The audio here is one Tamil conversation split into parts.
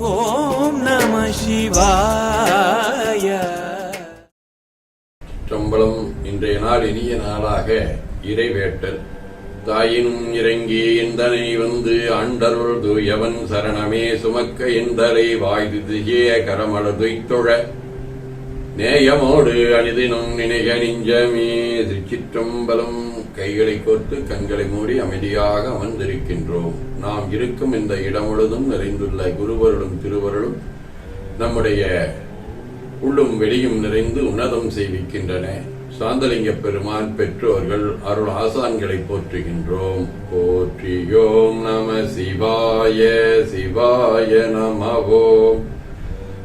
ஓம் நம சிவாய. சம்பளம் இன்றைய நாள் இனிய நாளாக இறைவேட்டல் தாயினும் இறங்கி எந்தனை வந்து ஆண்டருள் துயவன் சரணமே சுமக்க எந்தரை வாய்து தியே கரமள துய்த்தொழ. நேயமோடு அனிதினும் நினைக நெஞ்சமே திருச்சிற்றம்பலம். கைகளை கோர்த்து கண்களை மூடி அமைதியாக அமர்ந்திருக்கின்றோம். நாம் இருக்கும் இந்த இடம் முழுதும் நிறைந்துள்ள குருவருளும் திருவருளும் நம்முடைய உள்ளும் வெளியும் நிறைந்து உன்னதம் செய்விக்கின்றன. சாந்தலிங்க பெருமான் பெற்றோர்கள் அருள் ஆசான்களை போற்றுகின்றோம். போற்றியோம் நம சிவாய சிவாய நமவோம்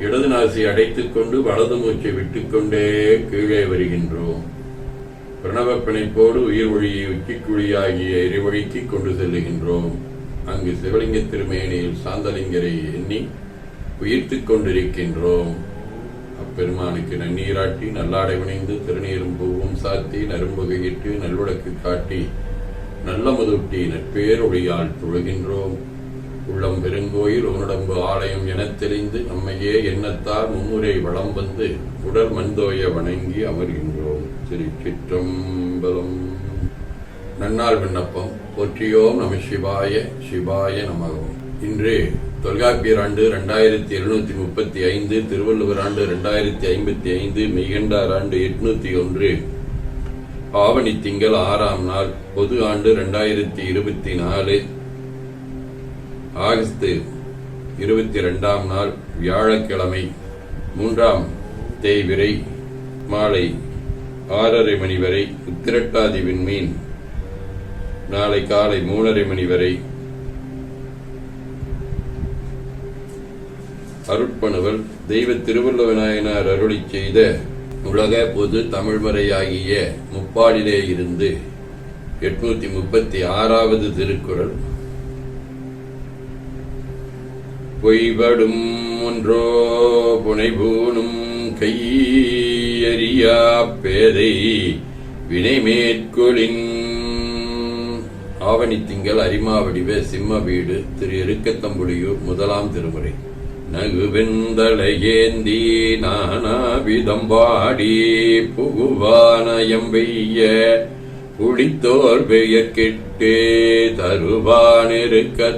இடது நாசி அடைத்துக் கொண்டு வலது மூச்சை விட்டுக்கொண்டே கீழே வருகின்றோம். பிரணவ பிணைப்போடு உயிர் ஒளியை உச்சிக்குழியாகிய எரிவழிக்கு கொண்டு செல்லுகின்றோம். அங்கு சிவலிங்க திருமேனியில் சாந்தலிங்கரை எண்ணி உயிர்த்து கொண்டிருக்கின்றோம். அப்பெருமானுக்கு நன்னீராட்டி நல்லாடை வினைந்து திருநீரும் பூவும் சாத்தி நரும்புகையிட்டு நல்விளக்கு காட்டி நல்ல முதுட்டி நற்பேரொழியால் தொழுகின்றோம். உள்ளம் பெருங்கோயில் உன்னடம்பு ஆலயம் என தெரிந்து நம்மையே எண்ணத்தால் மும்முறை வளம் வந்து உடல் மண்தோய வணங்கி அமர்கின்றோம். திரு சிற்றம்பலம் நன்னாள் விண்ணப்பம். போற்றியோம் நம சிவாய சிவாய நமகம். இன்று தொல்காப்பியர் ஆண்டு ரெண்டாயிரத்தி எழுநூத்தி முப்பத்தி ஐந்து திருவள்ளுவர் ஆண்டு ரெண்டாயிரத்தி ஐம்பத்தி ஐந்து மெய்கண்டார் ஆண்டு எட்நூத்தி ஒன்று ஆவணி திங்கள் ஆறாம் நாள் பொது ஆண்டு ரெண்டாயிரத்தி இருபத்தி நாலு ஆகஸ்ட் இருபத்தி ரெண்டாம் நாள் வியாழக்கிழமை மூன்றாம் தேய்விரை மாலை ஆறரை மணி வரை உத்திரட்டாதி விண்மீன். நாளை காலை மூணரை மணி வரை அருட்பணுவல் தெய்வ திருவள்ள நாயனார் அருளி செய்த உலக பொது தமிழ்மறையாகிய முப்பாடிலே இருந்து எட்நூத்தி முப்பத்தி ஆறாவது திருக்குறள் பொய்படும் ஒன்றோ புனைபூணும் கையறியா பேதை வினை மேற்கொளின் ஆவணி திங்கள் அரிமாவடிவ சிம்ம வீடு திரு எருக்கத்தம்புலியூர் முதலாம் திருமுறை. நகுவெந்தளையேந்தி நானாவிதம் பாடி புகுவானயம் வெய்ய புடித்தோர் பெயர் கெட்டே தருவானிருக்கத்தம்.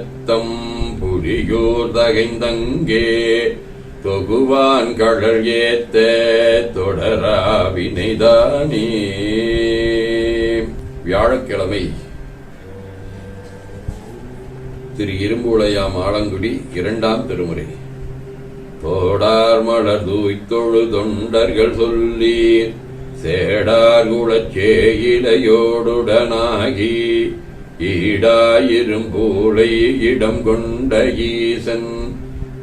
புலியூர் தகைந்தங்கே தொகுவான் கடல் ஏத்த தொடரா வினைதானே வியாழக்கிழமை திரு இரும்புளையாம் ஆலங்குடி இரண்டாம் திருமுறை. தோடார் மலர் தூய்த்தொழு தொண்டர்கள் சொல்லி சேடார் குளச்சேயிலையோடுடனாகி ஈடாயிரும்பூளை இடம் கொண்ட ஈசன்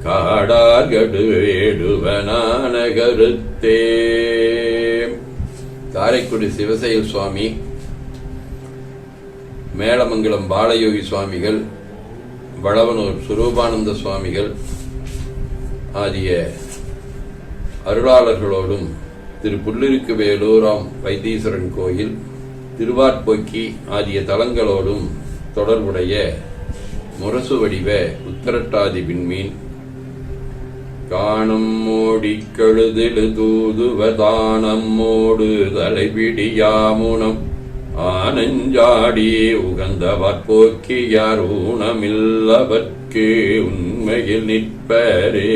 காடார்கடு வேடுவனான கருத்தே. காரைக்குடி சிவசைல் சுவாமி மேலமங்கலம் பாலயோகி சுவாமிகள் வளவனூர் சுரூபானந்த சுவாமிகள் ஆகிய அருளாளர்களோடும் திரு புல்லிருக்கு வேலூராம் வைத்தீஸ்வரன் கோயில் திருவாட்பொக்கி ஆகிய தலங்களோடும் தொடர்புடைய முரசு வடிவ உத்தரட்டாதி விண்மீன் காணும் மூடிக் கழுதிடு தூதுவதானம்மோடு தலைபிடியாமுனம் ஆனஞ்சாடி உகந்தவர் போக்கியார் ஊனமில்லவர்க்கு உண்மையில் நிற்பரே.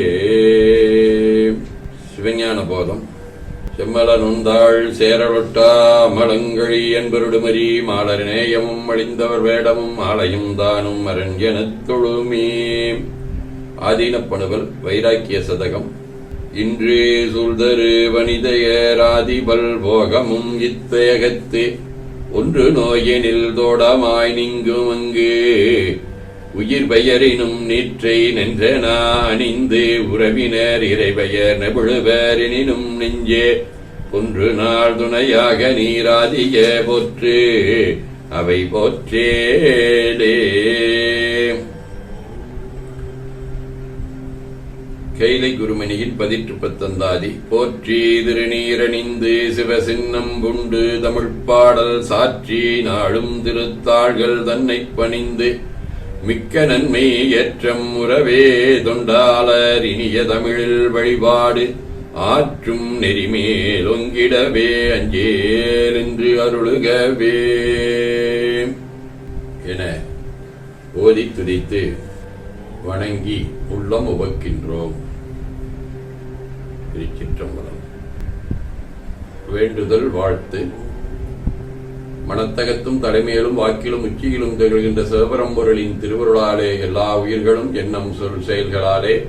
சிவஞான போதம் செம்மல நுந்தாள் சேரலொட்டா மலங்கழி என்பருடுமரி மாலர் நேயமும் அழிந்தவர் வேடமும் ஆலயம் தானும் அரண்யனத் தொழுமே. ஆதீனப்பணுவல் வைராக்கிய சதகம். இன்றே சுல்தரு வனிதையராதிபல் போகமும் இத்தேகத்து. ஒன்று நோயெனில் தோடமாய் நீங்கும் அங்கு. உயிர் பெயரினும் நீற்றை நின்றனா அணிந்து உறவினர் இறைபெயர் நெபுழுவர் எனினும் நெஞ்சே. ஒன்று நாள் துணையாக நீராதிய போற்று அவை போற்றேலே கைலை குருமணியின் பதிற்று பத்தந்தாதி போற்றி திருநீரணிந்து சிவசின்னம் புண்டு தமிழ் பாடல் சாற்றி நாளும் திருத்தாள்கள் தன்னை பணிந்து மிக்க நன்மை ஏற்றம் உறவே தொண்டாளர் இனிய தமிழில் வழிபாடு. ஆற்றும் நெறிமேல் ஒங்கிடவே அஞ்சேல் என்று அருளுகவே. என ஓதி துதித்து வணங்கி உள்ளம் உவக்கின்றோம் திருச்சிற்றம்பலம். வேண்டுதல் வாழ்த்து. மனத்தகத்தும் தலைமையிலும் வாக்கிலும் உச்சியிலும் திகழ்கின்ற சிவபரம்பொருளின் திருவருளாலே எல்லா உயிர்களும் எண்ணம் சொல் செயல்களாலே.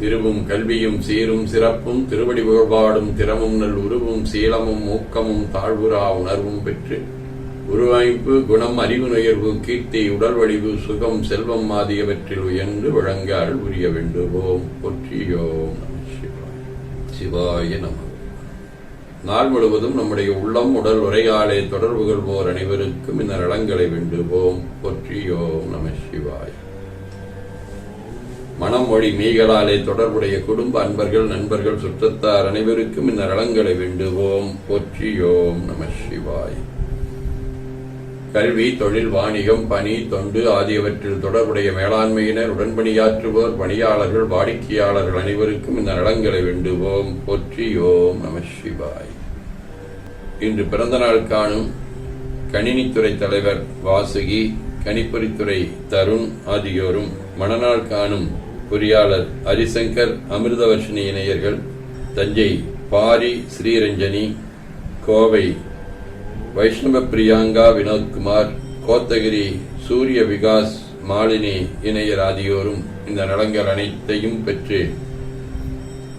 திருவும் கல்வியும் சீரும் சிறப்பும் திருவடி புகழ்பாடும் திறமும் நல் உருவும் சீலமும் ஊக்கமும் தாழ்வுரா உணர்வும் பெற்று. உருவாய்ப்பு குணம் அறிவு நுயர்வு கீர்த்தி உடல் வடிவு சுகம் செல்வம் ஆகியவற்றில் உயர்ந்து வழங்க அருள் புரிய வேண்டுவோம். பொற்றியோம் சிவாய. சிவாய நம. நாள் முழுவதும் நம்முடைய உள்ளம் உடல் உரையாடை தொடர்பு கொள்வோர் அனைவருக்கும் இந்த நலங்களை வேண்டுவோம். பொற்றியோம் நம சிவாய். மனம் மொழி மீகளாலே தொடர்புடைய குடும்ப அன்பர்கள் நண்பர்கள் சுற்றத்தார் அனைவருக்கும் இந்த நலங்களை வேண்டுவோம். போற்றியோம் நம சிவாய். கல்வி தொழில் வாணிகம் பணி தொண்டு ஆகியவற்றில் தொடர்புடைய மேலாண்மையினர் உடன்பணியாற்றுவோர் பணியாளர்கள் வாடிக்கையாளர்கள் அனைவருக்கும் இந்த நலங்களை வேண்டுவோம். போற்றியோம் நம சிவாய். இன்று பிறந்த நாள் காணும் கணினித்துறை தலைவர் வாசுகி கணிப்பொறித்துறை தருண் ஆகியோரும் மணநாள் காணும் பொறியாளர் ஹரிசங்கர் அமிர்தவர்ஷினி இணையர்கள் தஞ்சை பாரி ஸ்ரீரஞ்சனி கோவை வைஷ்ணவ பிரியாங்கா வினோத்குமார் கோத்தகிரி சூரிய விகாஸ் மாலினி இணையர் ஆகியோரும் இந்த நலங்கள் அனைத்தையும் பெற்று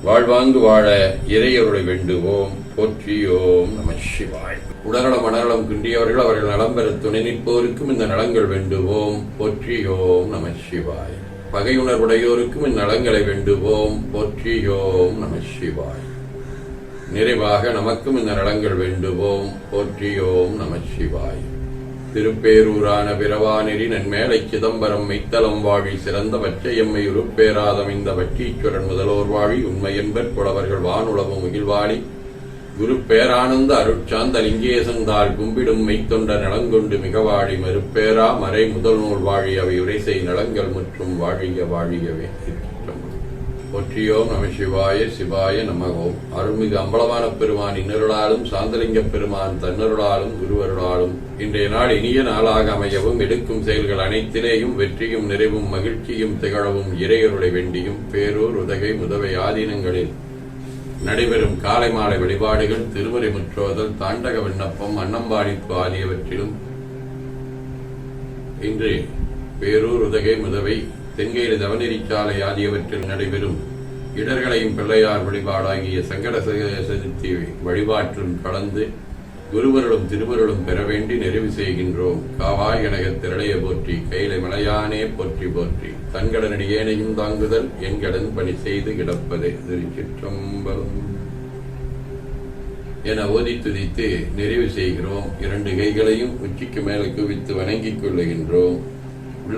வாழ்வாங்கு வாழ இறையருளை வேண்டுவோம். போற்றியோம் நம சிவாய். உடல்நலம் மனநலம் குன்றியவர்கள் அவர்கள் நலம் பெற துணை நிற்போருக்கும் இந்த நலங்கள் வேண்டுவோம். போற்றியோம் நம சிவாய். பகையுணர்வுடையோருக்கும் இந்நலங்களை வேண்டுவோம். போற்றியோம் நம சிவாய். நிறைவாக நமக்கும் இந்த நலங்கள் வேண்டுவோம். போற்றியோம் நம சிவாய். திருப்பேரூரான பிறவானெறி நன்மேலை சிதம்பரம் மெய்த்தலம் வாழி சிறந்த பச்சையம்மை உருப்பேராதமைந்த வட்டீஸ்வரன் முதலோர் வாழி உண்மையன்பர் புலவர்கள் வானுளவும் முகில்வாழி குரு பேரானந்த அருட்சாந்த லிங்கேசந்தாள் கும்பிடும் மெய்த்தொண்ட நலங்கொண்டு மிகவாழி மறுப்பேரா மறை முதல் நூல் வாழி அவை உரைசை நலங்கள் மற்றும் வாழிய வாழியவே. ஒற்றியோம் நம சிவாய சிவாய நமகோம் அருள்மிகு அம்பலமான பெருமான் இன்னருளாலும் சாந்தலிங்க பெருமான் தன்னருளாலும் குருவருளாலும். இன்றைய நாள் இனிய நாளாக அமையவும் எடுக்கும் செயல்கள் அனைத்திலேயும் வெற்றியும் நிறைவும் மகிழ்ச்சியும் திகழவும் இறையருளை வேண்டியும் பேரூர் உதகை முதவை ஆதீனங்களில் நடைபெறும் காலை மாலை வழிபாடுகள் திருமுறை முற்றோதல் தாண்டக விண்ணப்பம் அன்னம்பாடிப்பு ஆகியவற்றிலும் இன்று பேரூர் உதகை முதவை தென்கேடு தவநெறிச்சாலை ஆகியவற்றில் நடைபெறும் இடர்களையும் பிள்ளையார் வழிபாடாகிய சங்கட சதுர்த்தி வழிபாட்டிலும் கலந்து குருவருளும் திருவருளும் பெற வேண்டி நிறைவு செய்கின்றோம். காவாய் கனக திரளைய போற்றி கையில மலையானே போற்றி போற்றி தன்கடனடியேனையும் தாங்குதல் என்கடன் பணி செய்து கிடப்பதே திருச்சிற்றம்பலம் என ஓதி துதித்து நிறைவு செய்கிறோம். இரண்டு கைகளையும் உச்சிக்கு மேலே குவித்து வணங்கிக் கொள்ளுகின்றோம்.